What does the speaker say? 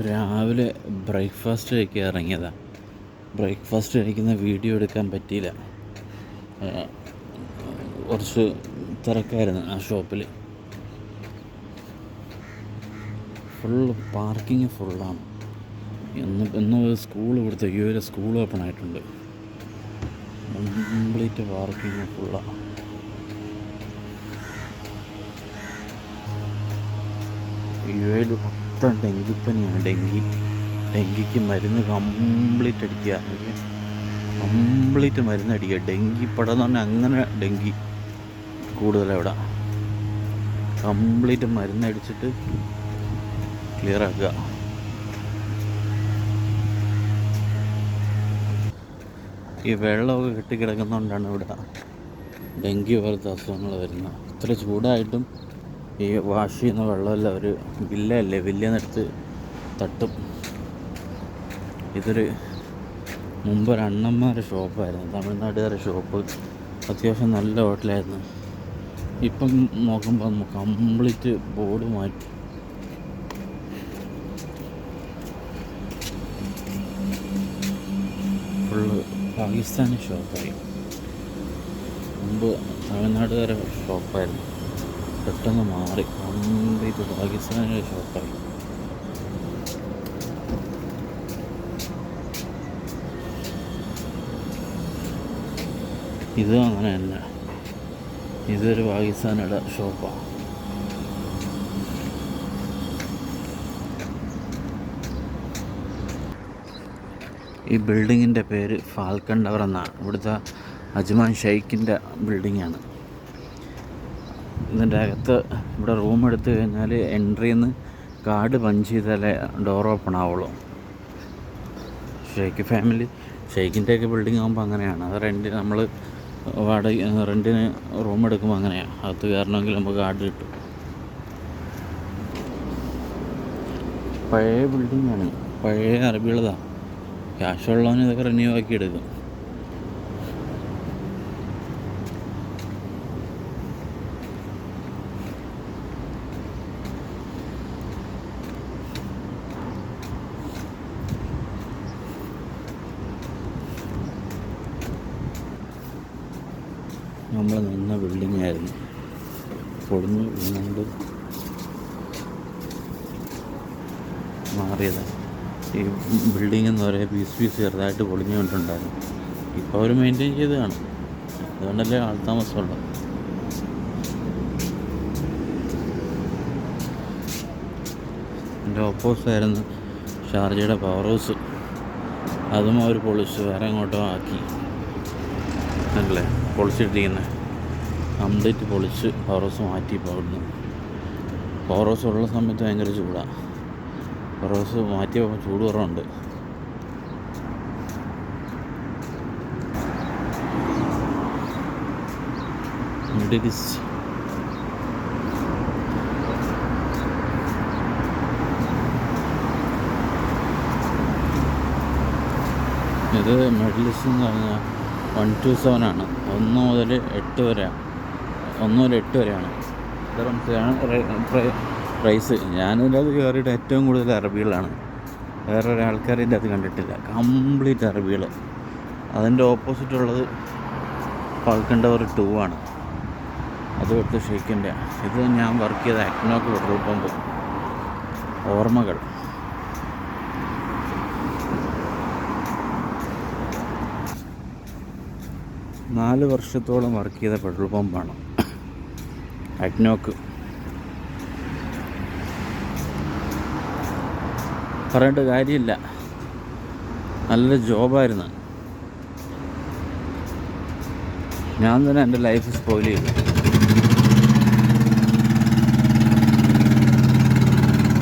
രാവിലെ ബ്രേക്ക്ഫാസ്റ്റ് കഴിക്കാൻ ഇറങ്ങിയതാണ് ബ്രേക്ക്ഫാസ്റ്റ് കഴിക്കുന്ന വീഡിയോ എടുക്കാൻ പറ്റിയില്ല. കുറച്ച് തിരക്കായിരുന്നു ആ ഷോപ്പിൽ ഫുള്ള് പാർക്കിങ് ഫുള്ളാണ്. ഇന്ന് ഇന്ന് സ്കൂൾ ഇവിടുത്തെ ഈ ഒരു സ്കൂൾ ഓപ്പൺ ആയിട്ടുണ്ട്. കംപ്ലീറ്റ് പാർക്കിങ് ഫുള്ളാണ് യു എയിൽ മൊത്തം ഡെങ്കിപ്പനിയാണ് ഡെങ്കി ഡെങ്കിക്ക് മരുന്ന് കംപ്ലീറ്റ് അടിക്കുക. കംപ്ലീറ്റ് മരുന്ന് അടിക്കുക. ഡെങ്കി പടം എന്ന് പറഞ്ഞാൽ അങ്ങനെ ഡെങ്കി കൂടുതലവിടെ കംപ്ലീറ്റ് മരുന്ന് അടിച്ചിട്ട് ക്ലിയർ ആക്കുക. ഈ വെള്ളമൊക്കെ കെട്ടിക്കിടക്കുന്നതുകൊണ്ടാണ് ഇവിടെ ഡെങ്കി പോലത്തെ അസുഖങ്ങൾ വരുന്നത്. ഇത്ര ചൂടായിട്ടും ഈ വാഷ് ചെയ്യുന്ന വെള്ളമല്ല ഒരു വില്ലയല്ലേ വില്ലെന്നെടുത്ത് തട്ടും. ഇതൊരു മുമ്പ് ഒരു അണ്ണന്മാരുടെ ഷോപ്പായിരുന്നു. തമിഴ്നാട്ടുകാരുടെ ഷോപ്പ്. അത്യാവശ്യം നല്ല ഹോട്ടലായിരുന്നു. ഇപ്പം നോക്കുമ്പോൾ കംപ്ലീറ്റ് ബോർഡ് മാറ്റി. ഫുള്ള് പാകിസ്ഥാനി ഷോപ്പായി. മുമ്പ് തമിഴ്നാട്ടുകാരുടെ ഷോപ്പായിരുന്നു. പെട്ടെന്ന് മാറി. കംപ്ലീറ്റ് പാകിസ്ഥാനിലെ ഷോക്കായി ഇത് അങ്ങനെയല്ല. ഇതൊരു പാകിസ്ഥാനിയുടെ ഷോപ്പാണ് ഈ ബിൽഡിങ്ങിന്റെ പേര് ഫാൽക്കൺ ടവർ എന്നാണ്. ഇവിടുത്തെ അജ്മാൻ ഷെയ്ഖിന്റെ ബിൽഡിങ്ങാണ് ഇതിന്റെ അകത്ത് ഇവിടെ റൂം എടുത്തു കഴിഞ്ഞാൽ എൻട്രിയിൽ നിന്ന് കാർഡ് പഞ്ച് ചെയ്താലേ ഡോർ ഓപ്പൺ ആവുള്ളൂ. ഷെയ്ക്ക് ഫാമിലി ഷെയ്ക്കിന്റെയൊക്കെ ബിൽഡിംഗ് ആകുമ്പോൾ അങ്ങനെയാണ്. അത് റെന്റിന് നമ്മൾ വാടക റെന്റിന് റൂം എടുക്കുമ്പോൾ അങ്ങനെയാണ് അകത്ത് കയറണമെങ്കിൽ നമുക്ക് കാർഡ് കിട്ടും. പഴയ ബിൽഡിങ്ങാണ് പഴയ അറബികളതാണ് ക്യാഷ് ഉള്ളവന് ഇതൊക്കെ റിന്യൂ ആക്കി എടുക്കും. നമ്മൾ നിന്ന ബിൽഡിംഗ് ആയിരുന്നു. പൊളിഞ്ഞ് വീണുകൊണ്ട് മാറിയത്. ഈ ബിൽഡിംഗ് എന്ന് പറയുക പീസ് പീസ് ചെറുതായിട്ട് പൊളിഞ്ഞുകൊണ്ടുണ്ടായിരുന്നു ഇപ്പോൾ അവർ മെയിന്റെയിൻ ചെയ്ത് കാണും അതുകൊണ്ടല്ലേ ആൾത്താമസമുള്ളത് എന്റെ ഓപ്പോസായിരുന്നു ഷാർജയുടെ പവർ ഹൗസ് അതും അവർ പൊളിച്ച് വേറെ എങ്ങോട്ടോ ആക്കി. അല്ലേ പൊളിച്ചിട്ടിരിക്കുന്നത് കംപ്ലീറ്റ് പൊളിച്ച് പവർ ഹൗസ് മാറ്റി അവിടുന്ന് പവർ ഹൗസ് ഉള്ള സമയത്ത് ഭയങ്കര ചൂടാണ് പവർ ഹൗസ് മാറ്റിയപ്പോൾ ചൂട് കുറവുണ്ട്. ഇത് മെഡലിസ്റ്റ് എന്ന് പറഞ്ഞാൽ വൺ ടു സെവൻ ആണ്. ഒന്ന് മുതൽ എട്ട് വരെ. ഒന്ന് മുതൽ എട്ട് വരെയാണ്. ഇതാണ് പ്രൈസ് ഞാനിതിന്റെ അത് കയറിയിട്ട് ഏറ്റവും കൂടുതൽ അറബികളാണ്. വേറെ ഒരാൾക്കാർ ഇതിന്റെ അത് കണ്ടിട്ടില്ല. കംപ്ലീറ്റ് അറബികൾ അതിന്റെ ഓപ്പോസിറ്റ് ഉള്ളത് ഫാൽക്കൺ ടവർ ടു ആണ്. അത് കൊടുത്ത് ഷെയ്ക്കിന്റെ ഇത് ഞാൻ വർക്ക് ചെയ്ത അക്നോക്ക് പെട്രോൾ പമ്പ് ഓർമ്മകൾ. നാല് വർഷത്തോളം വർക്ക് ചെയ്ത പെട്രോൾ പമ്പാണ് അഗ്നോക്ക്. പറയേണ്ട കാര്യമില്ല. നല്ല ജോബായിരുന്നു ഞാൻ തന്നെ എന്റെ ലൈഫ് സ്പോയിൽ ചെയ്തു.